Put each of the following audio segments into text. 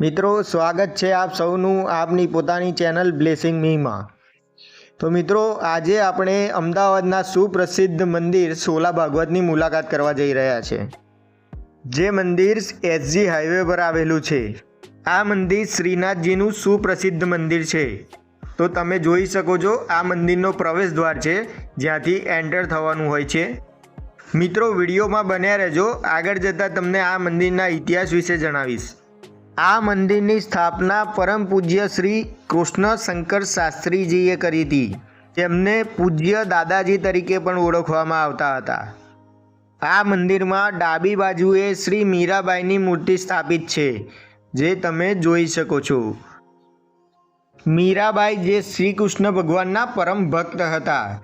મિત્રો, સ્વાગત છે આપ સૌનું આપની પોતાની ચેનલ બ્લેસિંગ મીમાં. તો મિત્રો, આજે આપણે અમદાવાદના સુપ્રસિદ્ધ મંદિર સોલા ભાગવતની મુલાકાત કરવા જઈ રહ્યા છે. જે મંદિર એસજી હાઈવે પર આવેલું છે. આ મંદિર શ્રીનાથજીનું સુપ્રસિદ્ધ મંદિર છે. તો તમે જોઈ શકો છો, આ મંદિરનો પ્રવેશ દ્વાર છે, જ્યાંથી એન્ટર થવાનું હોય છે. મિત્રો, વિડીયોમાં બન્યા રહેજો. આગળ જતાં તમને આ મંદિરના ઇતિહાસ વિશે જણાવીશ. આ મંદિરની સ્થાપના પરમ પૂજ્ય શ્રી કૃષ્ણ શંકર શાસ્ત્રીજીએ કરી હતી. તેમને પૂજ્ય દાદાજી તરીકે પણ ઓળખવામાં આવતા હતા. આ મંદિરમાં ડાબી બાજુએ શ્રી મીરાબાઈની મૂર્તિ સ્થાપિત છે, જે તમે જોઈ શકો છો. મીરાબાઈ જે શ્રી કૃષ્ણ ભગવાનના પરમ ભક્ત હતા.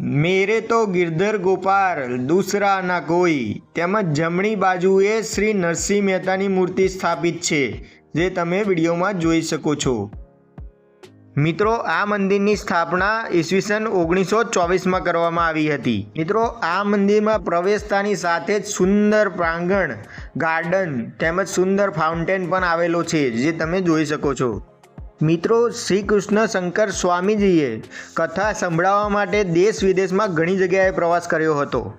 મેરે તો ગિરધર ગોપાલ, દૂસરા ના કોઈ. તેમજ જમણી બાજુએ શ્રી નરસિંહ મહેતાની મૂર્તિ સ્થાપિત છે, જે તમે વિડીયોમાં જોઈ શકો છો. મિત્રો, આ મંદિરની સ્થાપના ઈસવીસન ઓગણીસો ચોવીસમાં કરવામાં આવી હતી. મિત્રો, આ મંદિરમાં પ્રવેશતાની સાથે જ સુંદર પ્રાંગણ, ગાર્ડન તેમજ સુંદર ફાઉન્ટેન પણ આવેલો છે, જે તમે જોઈ શકો છો. મિત્રો શ્રી કૃષ્ણ શંકર સ્વામીજીએ કથા સંભળાવવા માટે દેશ વિદેશમાં ઘણી જગ્યાએ પ્રવાસ કર્યો હતો.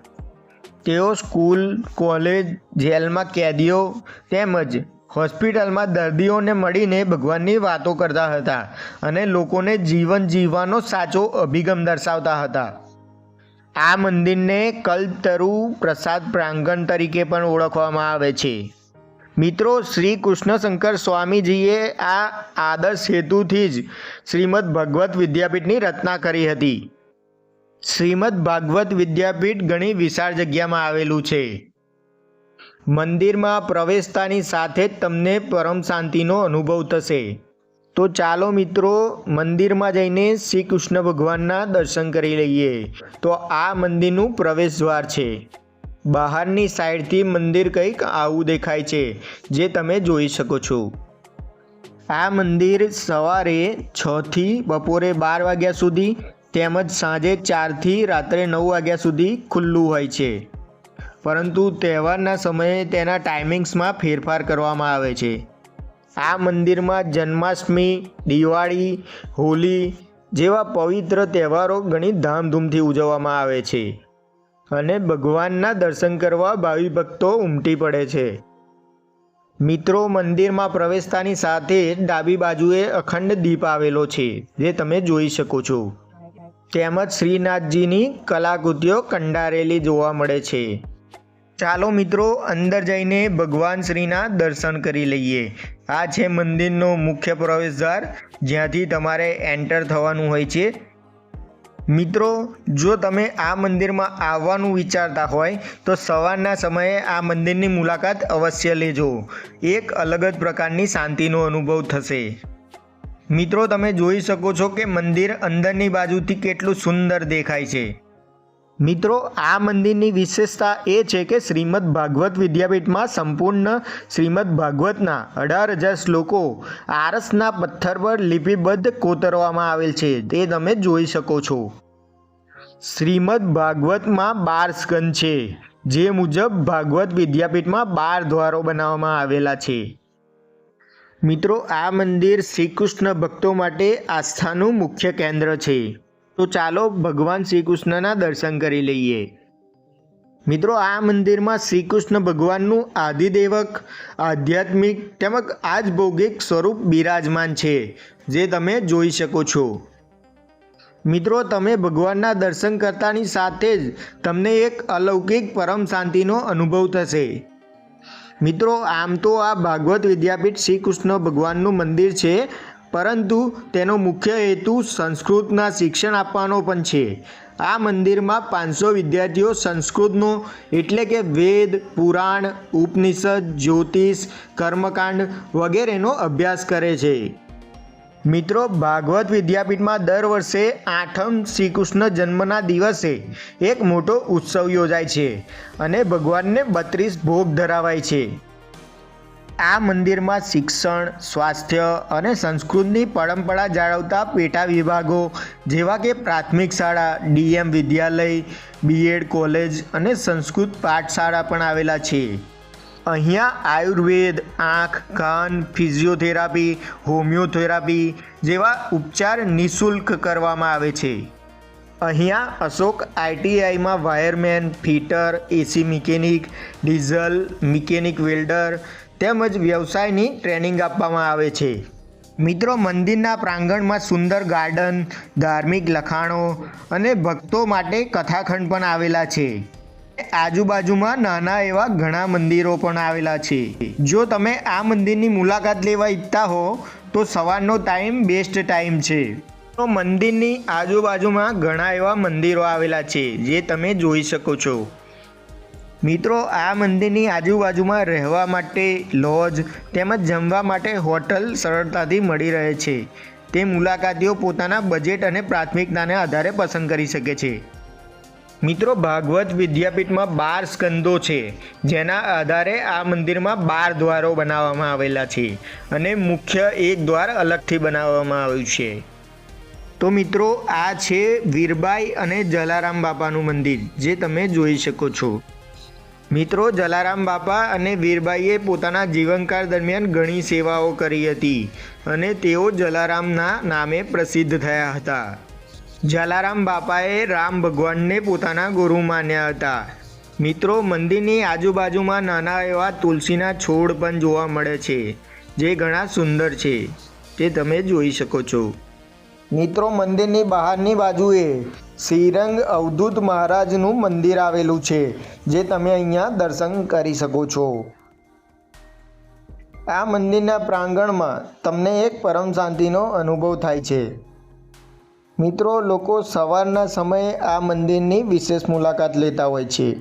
તેઓ સ્કૂલ, કોલેજ, જેલમાં કેદીઓ તેમજ હોસ્પિટલમાં દર્દીઓને મળીને ભગવાનની વાતો કરતા હતા અને લોકોને જીવન જીવવાનો સાચો અભિગમ દર્શાવતા હતા. આ મંદિરને કલ્પતરુ પ્રસાદ પ્રાંગણ તરીકે પણ ઓળખવામાં આવે છે. મિત્રો, શ્રી કૃષ્ણશંકર સ્વામીજીએ આ આદર્શ હેતુથી જ શ્રીમદ ભગવત વિદ્યાપીઠની રચના કરી હતી. શ્રીમદ ભાગવત વિદ્યાપીઠ ઘણી વિશાળ જગ્યામાં આવેલું છે. મંદિરમાં પ્રવેશતાની સાથે જ તમને પરમ શાંતિનો અનુભવ થશે. તો ચાલો મિત્રો, મંદિરમાં જઈને શ્રી કૃષ્ણ ભગવાનના દર્શન કરી લઈએ. તો આ મંદિરનું પ્રવેશ દ્વાર છે. બહારની સાઈડથી મંદિર કંઈક આવું દેખાય છે, જે તમે જોઈ શકો છો. આ મંદિર સવારે છથી બપોરે બાર વાગ્યા સુધી તેમજ સાંજે ચારથી રાત્રે નવ વાગ્યા સુધી ખુલ્લું હોય છે. પરંતુ તહેવારના સમયે તેના ટાઈમિંગ્સમાં ફેરફાર કરવામાં આવે છે. આ મંદિરમાં જન્માષ્ટમી, દિવાળી, હોલી જેવા પવિત્ર તહેવારો ઘણી ધામધૂમથી ઉજવવામાં આવે છે. અને ભગવાનના દર્શન કરવા ભાવિ ભક્તો ઉમટી પડે છે. મિત્રો, મંદિરમાં પ્રવેશતાની સાથે જ ડાબી બાજુએ અખંડ દીપ આવેલો છે, જે તમે જોઈ શકો છો. તેમજ શ્રીનાથજીની કલાકૃતિઓ કંડારેલી જોવા મળે છે. ચાલો મિત્રો, અંદર જઈને ભગવાન શ્રીના દર્શન કરી લઈએ. આ છે મંદિરનો મુખ્ય પ્રવેશદ્વાર, જ્યાંથી તમારે એન્ટર થવાનું હોય છે. મિત્રો, જો તમે આ મંદિરમાં આવવાનું વિચારતા હોય, તો સવારના સમયે આ મંદિરની મુલાકાત અવશ્ય લેજો. એક અલગ જ પ્રકારની શાંતિનો અનુભવ થશે. મિત્રો, તમે જોઈ શકો છો કે મંદિર અંદરની બાજુથી કેટલું સુંદર દેખાય છે. મિત્રો, આ મંદિરની વિશેષતા એ છે કે શ્રીમદ ભાગવત વિદ્યાપીઠમાં સંપૂર્ણ શ્રીમદ ભાગવતના અઢાર હજાર શ્લોકો આરસના પથ્થર પર લિપિબદ્ધ કોતરવામાં આવેલ છે. તે તમે જોઈ શકો છો. શ્રીમદ ભાગવતમાં બાર સ્કંદ છે, જે મુજબ ભાગવત વિદ્યાપીઠમાં બાર દ્વારો બનાવવામાં આવેલા છે. મિત્રો, આ મંદિર શ્રી કૃષ્ણ ભક્તો માટે આસ્થાનું મુખ્ય કેન્દ્ર છે. તો ચાલો ભગવાન શ્રી કૃષ્ણના દર્શન કરી લઈએ. મિત્રો, આ મંદિરમાં શ્રી કૃષ્ણ ભગવાનનું આદિદેવક, આધ્યાત્મિક તેમજ આજભૌગિક સ્વરૂપ બિરાજમાન છે, જે તમે જોઈ શકો છો. મિત્રો, તમે ભગવાનના દર્શન કરતાની સાથે જ તમને એક અલૌકિક પરમ શાંતિનો અનુભવ થશે. મિત્રો, આમ તો આ ભાગવત વિદ્યાપીઠ શ્રી કૃષ્ણ ભગવાનનું મંદિર છે પરંતુ તેનો મુખ્ય હેતુ સંસ્કૃતના શિક્ષણ આપવાનો પણ છે. આ મંદિરમાં પાંચસો વિદ્યાર્થીઓ સંસ્કૃતનો એટલે કે વેદ, પુરાણ, ઉપનિષદ, જ્યોતિષ, કર્મકાંડ વગેરેનો અભ્યાસ કરે છે. મિત્રો, ભાગવત વિદ્યાપીઠમાં દર વર્ષે આઠમ શ્રી કૃષ્ણ જન્મના દિવસે એક મોટો ઉત્સવ યોજાય છે અને ભગવાનને બત્રીસ ભોગ ધરાવાય છે. આ મંદિરમાં શિક્ષણ, સ્વાસ્થ્ય અને સંસ્કૃતની પરંપરા જાળવતા પેટા વિભાગો જેવા કે પ્રાથમિક શાળા, ડીએમ વિદ્યાલય, બીએડ કોલેજ અને સંસ્કૃત પાઠશાળા પણ આવેલા છે. અહીંયા આયુર્વેદ, આંખ, કાન, ફિઝિયોથેરાપી, હોમિયોથેરાપી જેવા ઉપચાર નિઃશુલ્ક કરવામાં આવે છે. અહીંયા Ashok આઈટીઆઈમાં wireman, fitter, AC mechanic, diesel, mechanic welder તેમજ વ્યવસાયની ટ્રેનિંગ આપવામાં આવે છે. મિત્રો, મંદિરના પ્રાંગણમાં સુંદર ગાર્ડન, ધાર્મિક લખાણો અને ભક્તો માટે કથાખંડ પણ આવેલા છે. આજુબાજુમાં નાના એવા ઘણા મંદિરો પણ આવેલા છે. જો તમે આ મંદિરની મુલાકાત લેવા ઈચ્છતા હો, તો સવારનો ટાઈમ બેસ્ટ ટાઈમ છે. તો મંદિરની આજુબાજુમાં ઘણા એવા મંદિરો આવેલા છે, જે તમે જોઈ શકો છો. મિત્રો, આ મંદિરની આજુબાજુમાં રહેવા માટે લોજ તેમજ જમવા માટે હોટલ સરળતાથી મળી રહે છે. તે મુલાકાતીઓ પોતાના બજેટ અને પ્રાથમિકતાને આધારે પસંદ કરી શકે છે. મિત્રો, ભાગવત વિદ્યાપીઠમાં બાર સ્કંદો છે, જેના આધારે આ મંદિરમાં બાર દ્વારો બનાવવામાં આવેલા છે અને મુખ્ય એક દ્વાર અલગથી બનાવવામાં આવ્યું છે. તો મિત્રો, આ છે વીરબાઈ અને જલારામ બાપાનું મંદિર, જે તમે જોઈ શકો છો. મિત્રો, જલારામ બાપા અને વીરબાઈએ પોતાના જીવનકાળ દરમિયાન ઘણી સેવાઓ કરી હતી અને તેઓ જલારામના નામે પ્રસિદ્ધ થયા હતા. જલારામ બાપાએ રામ ભગવાનને પોતાના ગુરુ માન્યા હતા. મિત્રો, મંદિરની આજુબાજુમાં નાના એવા તુલસીના છોડ પણ જોવા મળે છે, જે ઘણા સુંદર છે. તે તમે જોઈ શકો છો. મિત્રો, મંદિરની બહારની બાજુએ શ્રીરંગ અવધૂત મહારાજનું મંદિર આવેલું છે, જે તમે અહીંયા દર્શન કરી શકો છો. આ મંદિરના પ્રાંગણમાં તમને એક પરમ શાંતિનો અનુભવ થાય છે. મિત્રો, લોકો સવારના સમયે આ મંદિરની વિશેષ મુલાકાત લેતા હોય છે.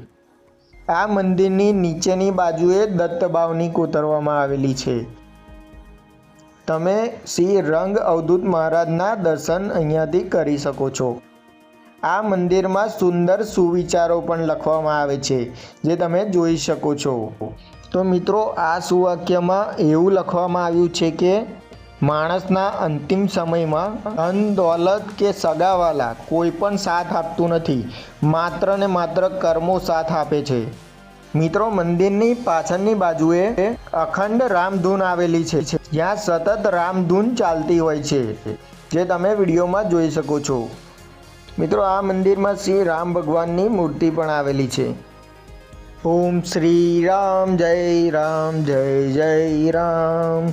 આ મંદિરની નીચેની બાજુએ દત્તભાવની કોતરવામાં આવેલી છે. તમે શ્રી રંગ અવધૂત મહારાજના દર્શન અહીંયાથી કરી શકો છો. આ મંદિરમાં સુંદર સુવિચારો પણ લખવામાં આવે છે, જે તમે જોઈ શકો છો. તો મિત્રો, આ સુવાક્યમાં એવું લખવામાં આવ્યું છે કે, માણસના અંતિમ સમયમાં ધન દોલત કે સગાવાલા કોઈ પણ સાથ આપતું નથી, માત્ર ને માત્ર કર્મો સાથ આપે છે. મિત્રો, મંદિરની પાછળની બાજુએ અખંડ રામધૂન આવેલી છે, જ્યાં સતત રામધૂન ચાલતી હોય છે, જે તમે વિડીયોમાં જોઈ શકો છો. મિત્રો, આ મંદિરમાં શ્રી રામ ભગવાનની મૂર્તિ પણ આવેલી છે. ઓમ શ્રી રામ, જય રામ, જય જય રામ.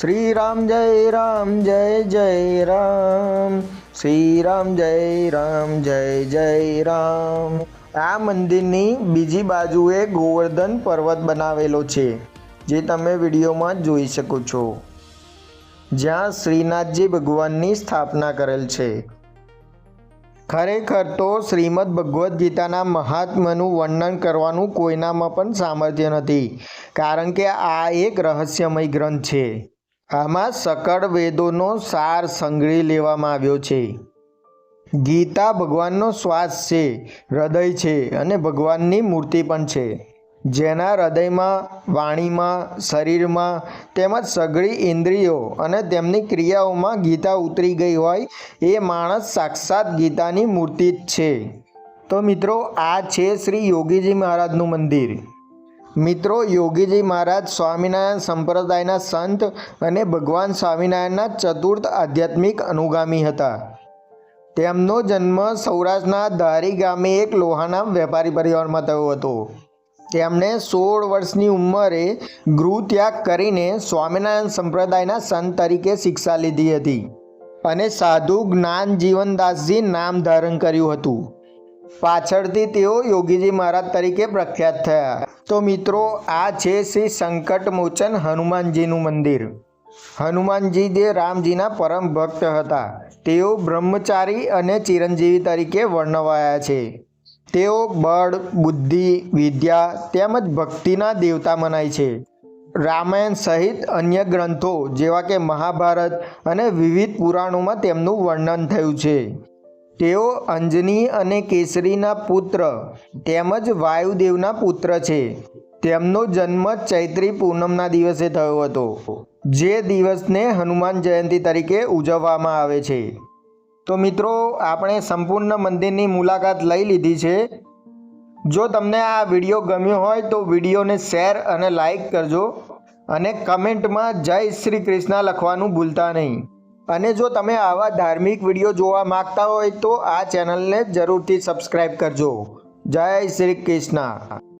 શ્રી રામ, જય રામ, જય જય રામ. શ્રી રામ, જય રામ, જય જય રામ. આ મંદિરની બીજી બાજુએ ગોવર્ધન પર્વત બનાવેલો છે, જે તમે વિડીયોમાં જોઈ શકો છો. જ્યાં શ્રીનાથજી ભગવાનની સ્થાપના કરેલ છે. ખરેખર તો શ્રીમદ ભગવદ્ ગીતાના મહાત્મ્યનું વર્ણન કરવાનું કોઈનામાં પણ સામર્થ્ય નથી, કારણ કે આ એક રહસ્યમય ગ્રંથ છે. આમાં સકળ વેદોનો સાર સંગ્રહી લેવામાં આવ્યો છે. ગીતા ભગવાનનો શ્વાસ છે, હૃદય છે અને ભગવાનની મૂર્તિ પણ છે. જેના હૃદયમાં, વાણીમાં, શરીરમાં તેમજ સઘળી ઇન્દ્રિયો અને તેમની ક્રિયાઓમાં ગીતા ઉતરી ગઈ હોય, એ માણસ સાક્ષાત ગીતાની મૂર્તિ જ છે. તો મિત્રો, આ છે શ્રી યોગીજી મહારાજનું મંદિર. મિત્રો, યોગીજી મહારાજ સ્વામિનારાયણ સંપ્રદાયના સંત અને ભગવાન સ્વામિનારાયણના ચતુર્થ આધ્યાત્મિક અનુગામી હતા. તેમનો જન્મ સૌરાષ્ટ્રના ધારી ગામે એક લોહાના વેપારી પરિવારમાં થયો હતો. તેમણે સોળ વર્ષની ઉંમરે ગૃહ ત્યાગ કરીને સ્વામિનારાયણ સંપ્રદાયના સંત તરીકે શિક્ષા લીધી હતી અને સાધુ જ્ઞાન જીવનદાસજી નામ ધારણ કર્યું હતું. પાછળથી તેઓ યોગીજી મહારાજ તરીકે પ્રખ્યાત થયા. તો મિત્રો, આ છે શ્રી સંકટમોચન હનુમાનજીનું મંદિર. હનુમાનજી જે રામજીના પરમ ભક્ત હતા. તેઓ બ્રહ્મચારી અને ચિરંજીવી તરીકે વર્ણવાયા છે. તેઓ બળ, બુદ્ધિ, વિદ્યા તેમજ ભક્તિના દેવતા મનાય છે. રામાયણ સહિત અન્ય ગ્રંથો જેવા કે મહાભારત અને વિવિધ પુરાણોમાં તેમનું વર્ણન થયું છે. તેઓ અંજની અને કેસરીના પુત્ર તેમજ વાયુદેવના પુત્ર છે. તેમનો જન્મ ચૈત્રી પૂનમના દિવસે થયો હતો, જે દિવસને હનુમાન જયંતી તરીકે ઉજવવામાં આવે છે. તો મિત્રો, આપણે સંપૂર્ણ મંદિરની મુલાકાત લઈ લીધી છે. જો તમને આ વીડિયો ગમ્યો હોય તો વિડીયોને શેર અને લાઈક કરજો અને કમેન્ટમાં જય શ્રી કૃષ્ણ લખવાનું ભૂલતા નહીં. અને જો તમે આવા ધાર્મિક વીડિયો જોવા માંગતા હોય તો આ ચેનલને જરૂરથી સબસ્ક્રાઈબ કરજો. જય શ્રી કૃષ્ણ.